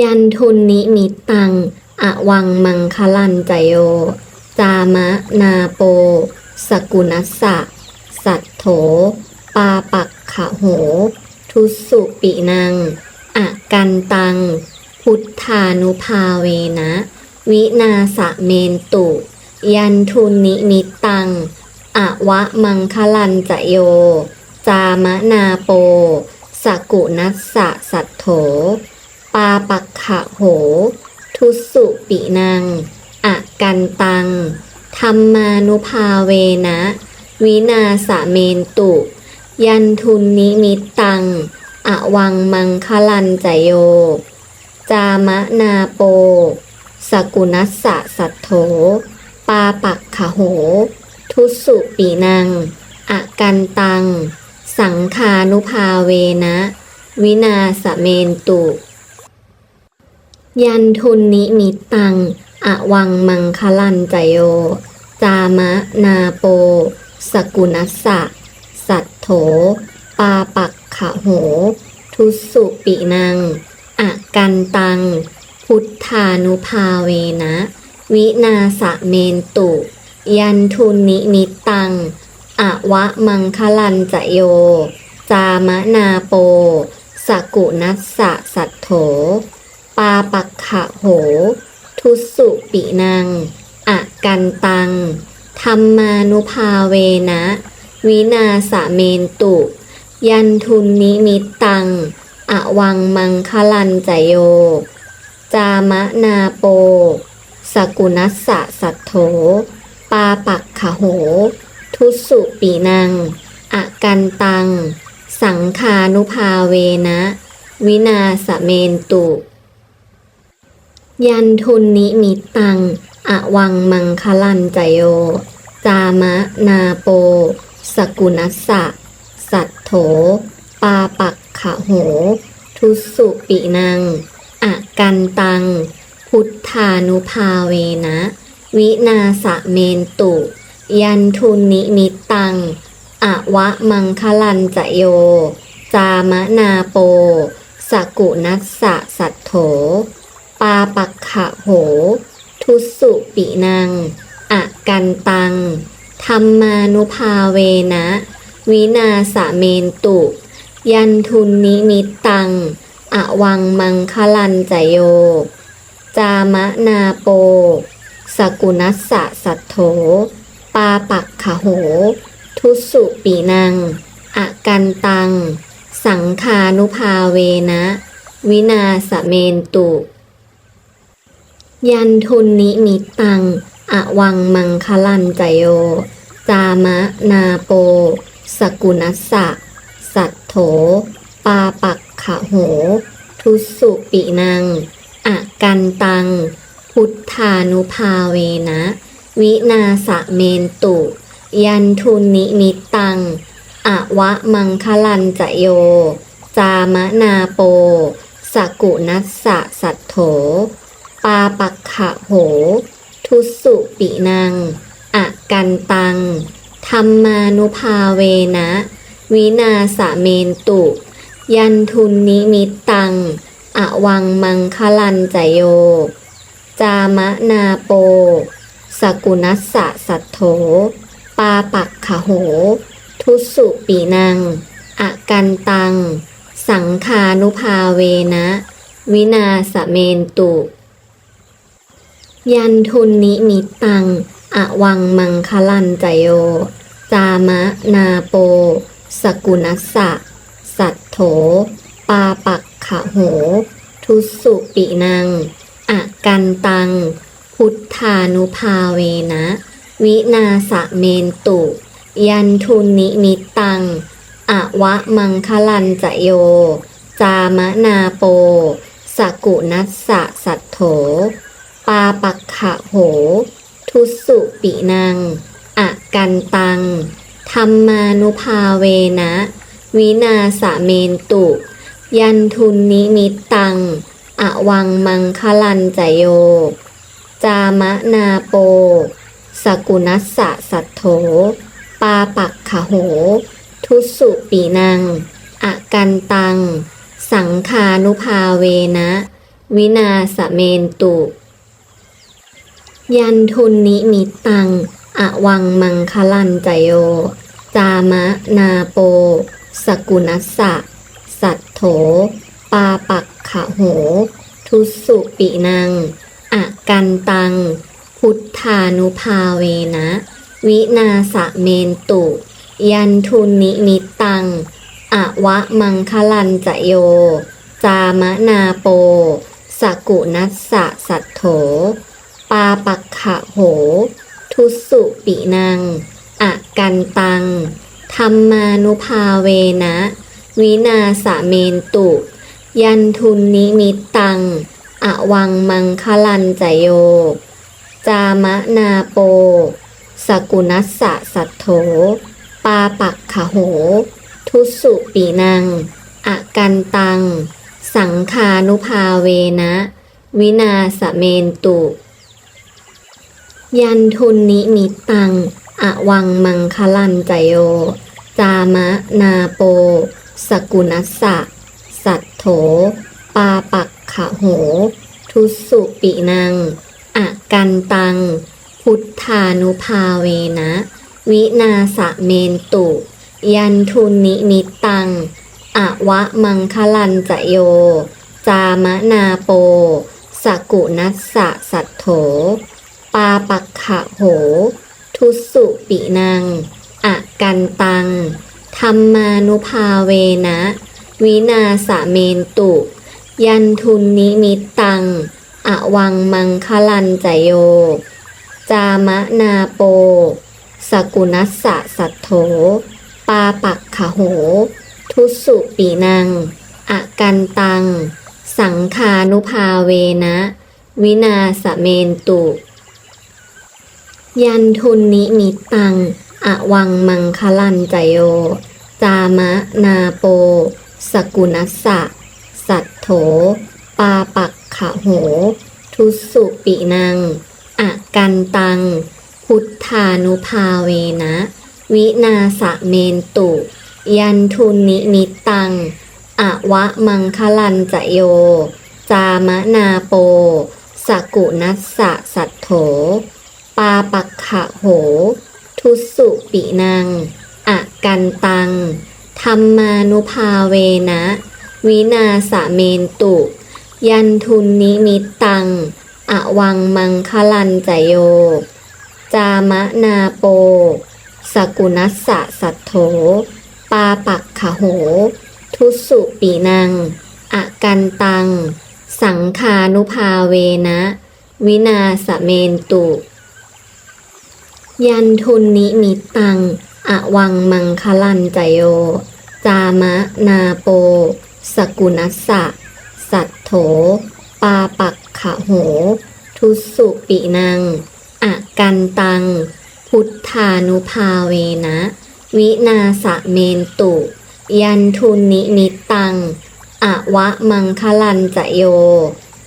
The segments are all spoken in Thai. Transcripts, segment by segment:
ยันทุนนิมิตตัง อวังมังคลันจโย จามะนาโป สกุนัสสะ สัทโถ ปาปักขะโห ทุสุปินังอกันตัง พุทธานุภาเวนะ วินาสะเมนตุ ยันทุนนิมิตตัง อวะมังคลันจโย จามะนาโป สกุนัสสะ สัทโถ ปาปักขะโห ทุสุปินังอกันตัง ธรรมานุภาเวนะ วินาสะเมนตุ ยันทุนนิมิตตังอวังมังคลันจโย จามะนาโป สกุนัสสะสัทโถปาปักขะโห ทุสุปีนังอกันตัง สังคานุภาเวนะ วินาสเมนตุ ยันทุนนิมิตตัง อวังมังคลันจโย จามะนาโป สกุนัสสะ สัทโถ ปาปักขะโห ทุสุปินังอกันตัง พุทธานุภาเวนะ วินาสะเมนตุ ยันทุนนิมิตตัง อวะมังคลันจโย จามะนาโป สกุนัสสะสัทโถ ปาปักขะโห ทุสุปินังอกันตัง ธรรมานุภาเวนะ วินาสะเมนตุ ยันทุนนิมิตตัง อวังมังคลันจโย จามะนาโป สกุนัสสะสัทโถ ปาปักขะโห ทุสุปีนังอกันตัง สังคานุภาเวนะวินาสเมนตุ ยันทุนนิมิตัง อวังมังคลันจโย จามะนาโป สกุนัสสะ สัทโถ ปาปักขะโห ทุสุปินังอกันตัง พุทธานุภาเวนะ วินาสะเมนตุ ยันทุนนิมิตัง อวะมังคลันจโย จามะนาโป สกุนัสสะ สัทโถ ปาปักขะโห ทุสุปินังอกันตัง ธรรมานุภาเวนะ วินาสะเมนตุ ยันทุนนิมิตตังอวังมังคลันจโย จามะนาโป สกุนัสสะสัทโถปาปักขะโห ทุสุปีนังอกันตัง สังคานุภาเวนะ วินาสเมนตุ ยันทุนนิมิตตัง อวังมังคลันจโย จามะนาโป สกุนัสสะ สัทโถ ปาปักขะโห ทุสุปินังอกันตัง พุทธานุภาเวนะ วินาสะเมนตุ ยันทุนนิมิตตัง อวะมังคลันจโย จามะนาโป สกุนัสสะ สัทโถ ปาปักขะโห ทุสุปินังอกันตัง ธรรมานุภาเวนะ วินาสะเมนตุ ยันทุนนิมิตตัง อวังมังคลันจโย จามะนาโป สกุนัสสะสัทโถปาปักขะโห ทุสุปีนังอกันตัง สังคานุภาเวนะ วินาสเมนตุ ยันทุนนิมิตตัง อวังมังคลันจโย จามะนาโป สกุนัสสะ สัทโถ ปาปักขะโห ทุสุปินังอกันตัง พุทธานุภาเวนะ วินาสะเมนตุ ยันทุนนิมิตตัง อวะมังคลันจโย จามะนาโป สกุนัสสะสัทโถ ปาปักขะโห ทุสุปินังอกันตัง ธรรมานุภาเวนะ วินาสะเมนตุ ยันทุนนิมิตตัง อวังมังคลันจโย จามะนาโป สกุนัสสะสัทโถ ปาปักขะโห ทุสุปีนังอกันตัง สังคานุภาเวนะ วินาสะเมนตุ ยันทุนนิมิตตัง อวังมังคลันจโย จามะนาโป สกุนัสสะ สัทโถ ปาปักขะโห ทุสุปินัง อะกันตัง พุทธานุภาเวนะ วินาสะเมนตุ ยันทุนนิมิตตัง อวะมังคลันจโย จามะนาโป สกุนัสสะ สัทโถ ปาปักขะโห ทุสุปินังอะกันตัง ธรรมานุภาเวนะ วินาสเมนตุ ยันทุนนิมิตตังอวังมังคลันจโย จามะนาโป สกุนัสสะสัทโถปาปักขะโห ทุสุปีนังอะกันตัง สังคานุภาเวนะ วินาสเมนตุ ยันทุนนิมิตตัง อวังมังคลันจโย จามะนาโป สกุนัสสะ สัทโถ ปาปักขะโห ทุสุปินัง อะกันตัง พุทธานุภาเวนะ วินาสะเมนตุ ยันทุนนิมิตตัง อวะมังคลันจโย จามะนาโป สกุนัสสะ สัทโถ ปาปักขะโห ทุสุปินัง อะกันตัง ธรรมานุภาเวนะ วินาสเมนตุ ยันทุนนิมิตตัง อวังมังคลันจโย จามะนาโป สกุนัสสะสัทโถปาปักขะโห ทุสสุปีนัง อะกันตัง สังคานุภาเวนะ วินาสเมนตุ ยันทุนนิมิตตัง อวังมังคลันจโย จามะนาโป สกุนัสสะ สัทโถ ปาปักขะโห ทุสุปินัง อะกันตัง พุทธานุภาเวนะ วินาสะเมนตุ ยันทุนนิมิตตัง อวะมังคลันจโย จามะนาโป สกุนัสสะสัทโถ ปาปักขะโห ทุสุปินัง อะกันตัง ธรรมานุภาเวนะ วินาสะเมนตุ ยันทุนนิมิตตัง อวังมังคลันจโย จามะนาโป สกุนัสสะสัทโถปาปักขะโห ทุสสุปีนัง อะกันตัง สังคานุภาเวนะ วินาสเมนตุ ยันทุนนิมิตตัง อวังมังคลันจโย จามะนาโป สกุนัสสะ สัทโถ ปาปักขะโห ทุสุปินัง อะกันตัง พุทธานุภาเวนะ วินาสะเมนตุ ยันทุนนิมิตตัง อวะมังคลันจโย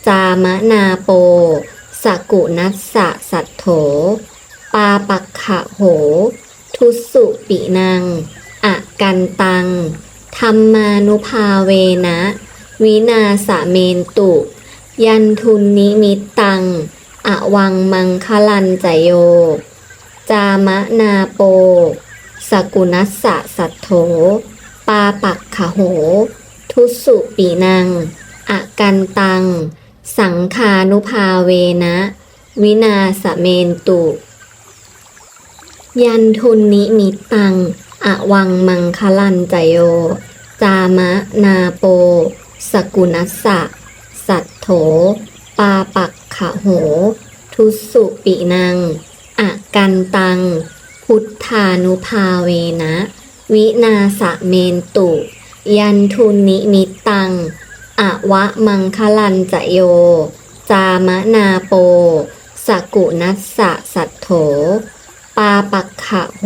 จามะนาโป สกุนัสสะ สัทโถ ปาปักขะโห ทุสุปินัง อะกันตัง ธรรมานุภาเวนะ วินาสเมนตุ ยันทุนนิมิตตัง อวังมังคลันจโย จามะนาโป สกุนัสสะสัทโถปาปักขะโห ทุสุปีนัง อะกันตัง สังคานุภาเวนะ วินาสเมนตุ ยันทุนนิมิตตัง อวังมังคลันจโย จามะนาโป สกุนัสสะ สัทโถ ปาปักขะโห ทุสุปินัง อะกันตัง พุทธานุภาเวนะ วินาสะเมนตุ ยันทุนนิมิตตัง อวะมังคลันจโย จามะนาโป สกุนัสสะ สัทโถ ปาปักขะโห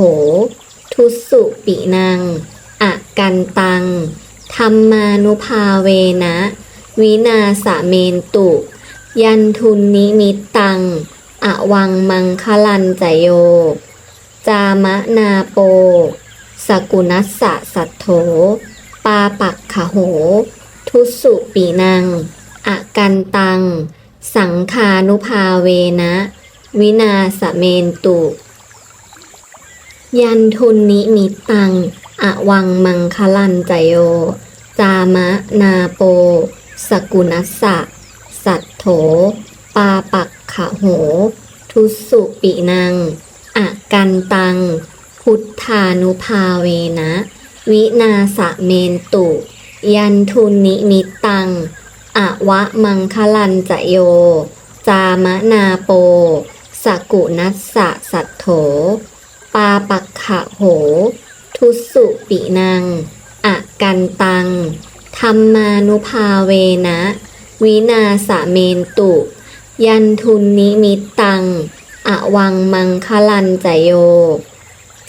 ทุสุปินังอะกันตัง ธรรมานุภาเวนะ วินาสเมนตุ ยันทุนนิมิตตังอวังมังคลันจโย จามะนาโป สกุนัสสะสัทโถปาปักขะโห ทุสุปีนังอากันตัง สังคานุภาเวนะ วินาสเมนตุ ยันทุนนิมิตตัง อวังมังคลันจโย จามะนาโป สกุนัสสะ สัทโถ ปาปักขะโห ทุสุปินังอากันตัง พุทธานุภาเวนะ วินาสะเมนตุ ยันทุนนิมิตตัง อวะมังคลันจโย จามะนาโป สกุนัสสะสัทโถ ปาปักขะโห ทุสุปินังอากันตัง ธรรมานุภาเวนะ วินาสะเมนตุ ยันทุนนิมิตตัง อวังมังคลันจโย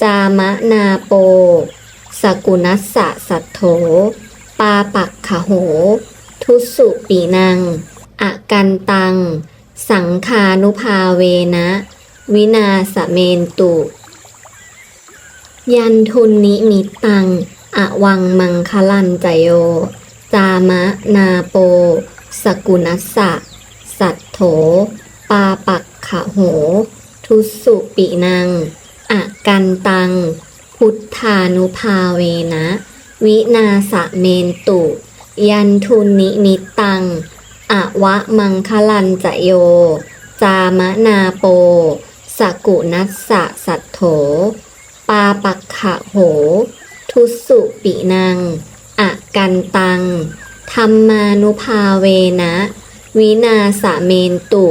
จามะนาโป สกุนัสสะสัทโถ ปาปักขะโห ทุสุปีนังอากันตัง สังคานุภาเวนะ วินาสเมนตุ ยันทุนนิมิตตัง อวังมังคลันจโย จามะนาโป สกุนัสสะ สัทโถ ปาปักขะโห ทุสุปินังอากันตัง พุทธานุภาเวนะ วินาสะเมนตุ ยันทุนนิมิตตัง อวะมังคลันจโย จามะนาโป สกุนัสสะสัทโถ ปาปักขะโห ทุสุปินังอากันตัง ธรรมานุภาเวนะ วินาสเมนตุ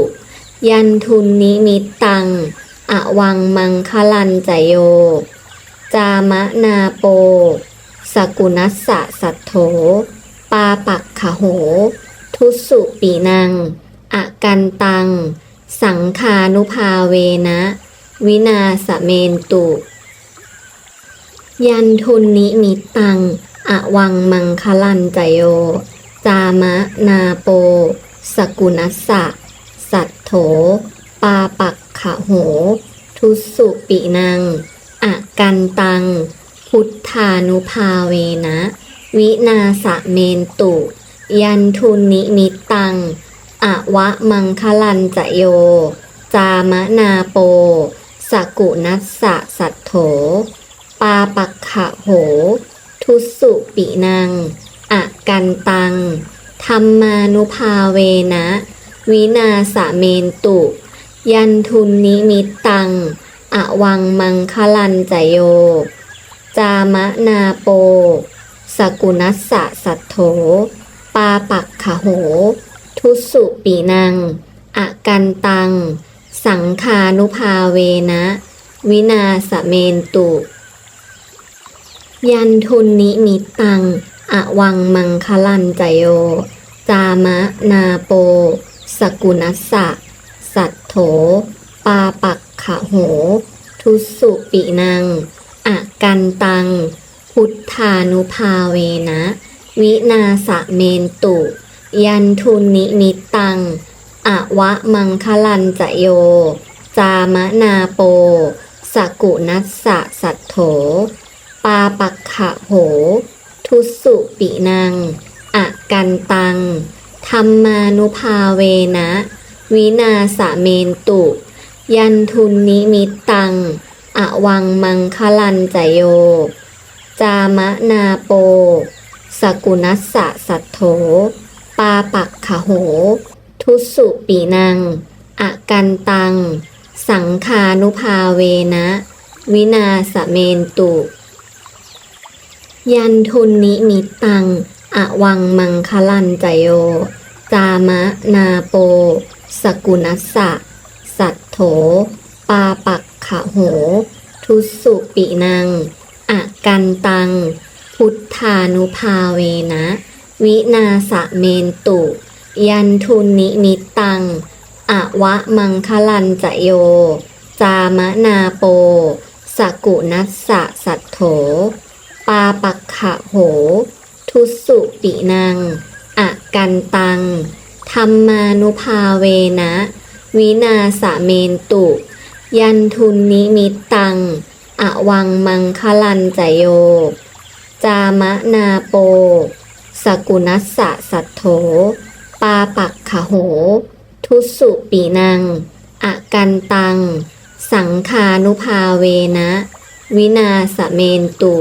ยันทุนนิมิตตัง อวังมังคลันจโย จามะนาโป สกุนัสสะสัทโถปาปักขะโห ทุสุปีนังอากันตัง สังคานุภาเวนะ วินาสเมนตุ ยันทุนนิมิตตัง อวังมังคลันจโย จามะนาโป สกุนัสสะ สัทโถ ปาปักขะโห ทุสุปินังอากันตัง พุทธานุภาเวนะ วินาสะเมนตุ ยันทุนนิมิตตัง อวะมังคลันจโย จามะนาโป สกุนัสสะ สัทโถ ปาปักขะโห ทุสุปินังอากันตัง ธรรมานุภาเวนะ วินาสเมนตุ ยันทุนนิมิตตัง อวังมังคลันจโย จามะนาโป สกุนัสสะสัทโถปาปักขะโห ทุสุปีนังอากันตัง สังคานุภาเวนะ วินาสเมนตุ ยันทุนนิมิตตัง อวังมังคลันจโย จามะนาโป สกุนัสสะ สัทโถ ปาปักขะโห ทุสุปินังอากันตัง พุทธานุภาเวนะ วินาสะเมนตุ ยันทุนนิมิตตัง อวะมังคลันจโย จามะนาโป สกุนัสสะสัทโถ ปาปักขะโห ทุสุปินังอากันตัง ธรรมานุภาเวนะ วินาสะเมนตุ ยันทุนนิมิตตังอวังมังคลันจโย จามะนาโป สกุนัสสะสัทโถ ปาปักขะโห ทุสุปีนังอากันตัง สังคานุภาเวนะ วินาสเมนตุ ยันทุนนิมิตตัง อวังมังคลันจโย จามะนาโป สกุนัสสะ สัทโถ ปาปักขะโห ทุสุปินัง อากันตัง พุทธานุภาเวนะ วินาสะเมนตุ ยันทุนนิมิตตัง อวะมังคลันจโย จามะนาโป สกุนัสสะ สัทโถ ปาปักขะโห ทุสุปินังอากันตัง ธรรมานุภาเวนะ วินาสเมนตุ ยันทุนนิมิตตัง อวังมังคลันจโย จามะนาโป สกุนัสสะสัทโถ ปาปักขะโห ทุสุปีนังอกันตัง สังคานุภาเวนะ วินาสเมนตุ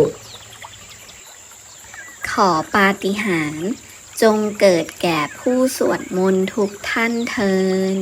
ขอปาฏิหาริย์จงเกิดแก่ผู้สวดมนต์ทุกท่านเทิน